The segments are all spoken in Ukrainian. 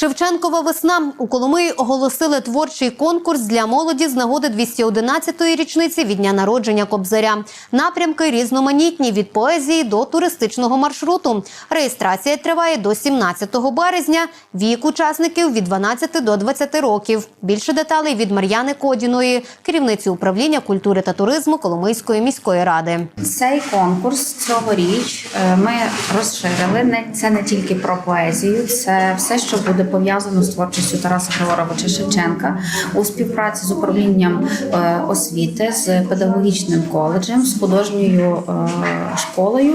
Шевченкова весна у Коломиї оголосили творчий конкурс для молоді з нагоди 211-ї річниці від дня народження Кобзаря. Напрямки різноманітні від поезії до туристичного маршруту. Реєстрація триває до 17 березня. Вік учасників від 12 до 20 років. Більше деталей від Мар'яни Кодіної, керівниці управління культури та туризму Коломийської міської ради. Цей конкурс цьогоріч е, ми розширили. Це не тільки про поезію, це все, що буде пов'язано з творчістю Тараса Григоровича Шевченка у співпраці з управлінням е, освіти, з педагогічним коледжем, з художньою е, школою.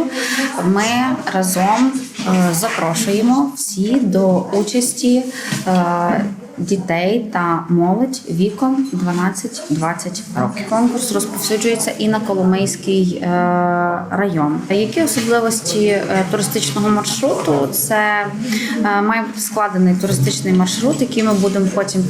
Ми разом е, запрошуємо всі до участі. Дітей та молодь віком 12-20 років. Конкурс розповсюджується і на Коломийський е, район. Які особливості е, туристичного маршруту? Це е, має бути складений туристичний маршрут, який ми будемо потім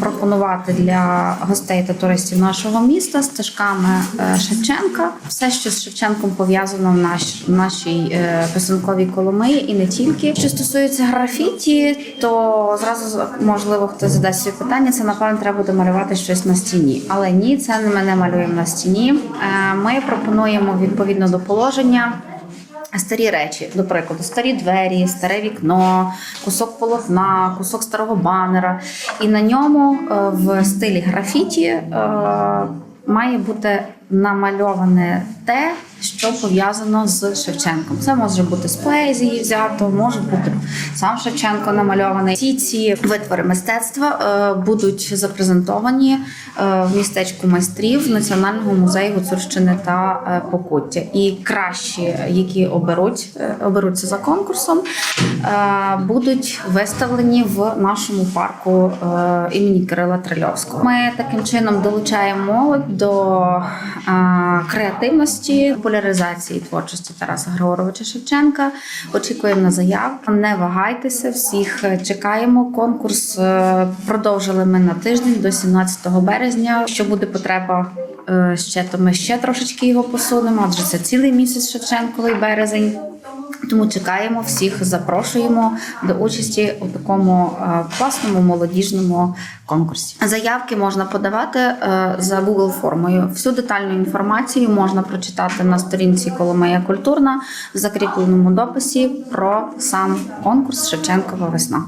пропонувати для гостей та туристів нашого міста стежками Шевченка. Все, що з Шевченком пов'язано в, наш, в нашій писанковій Коломиї, і не тільки. Що стосується графіті, то зразу можливо хтось задасть собі питання. Це напевно треба буде малювати щось на стіні. Але ні, це ми не малюємо на стіні. Е, Ми пропонуємо відповідно до положення. Старі речі, до прикладу, старі двері, старе вікно, кусок полотна, кусок старого банера. І на ньому е, в стилі графіті е, має бути намальоване те, що пов'язано з Шевченком. Це може бути з поезії взято, може бути сам Шевченко намальований. Всі ці витвори мистецтва е, будуть запрезентовані е, в містечку майстрів Національного музею Гуцульщини та е, Покуття. І кращі, які оберуть, оберуться за конкурсом, будуть виставлені в нашому парку імені Кирила Трильовського. Ми таким чином долучаємо молодь до креативності, популяризації творчості Тараса Григоровича Шевченка. Очікуємо на заявку. Не вагайтеся, всіх е, чекаємо. Конкурс е, продовжили ми на тиждень до 17 березня. Що буде потреба. е, Ще то ми ще трошечки його посунемо, адже це цілий місяць Шевченковий березень. Тому чекаємо всіх, запрошуємо до участі у такому е, класному молодіжному конкурсі. Заявки можна подавати е, за Google формою. Всю детальну інформацію можна прочитати на сторінці Коломия Культурна в закріпленому дописі про сам конкурс Шевченкова весна.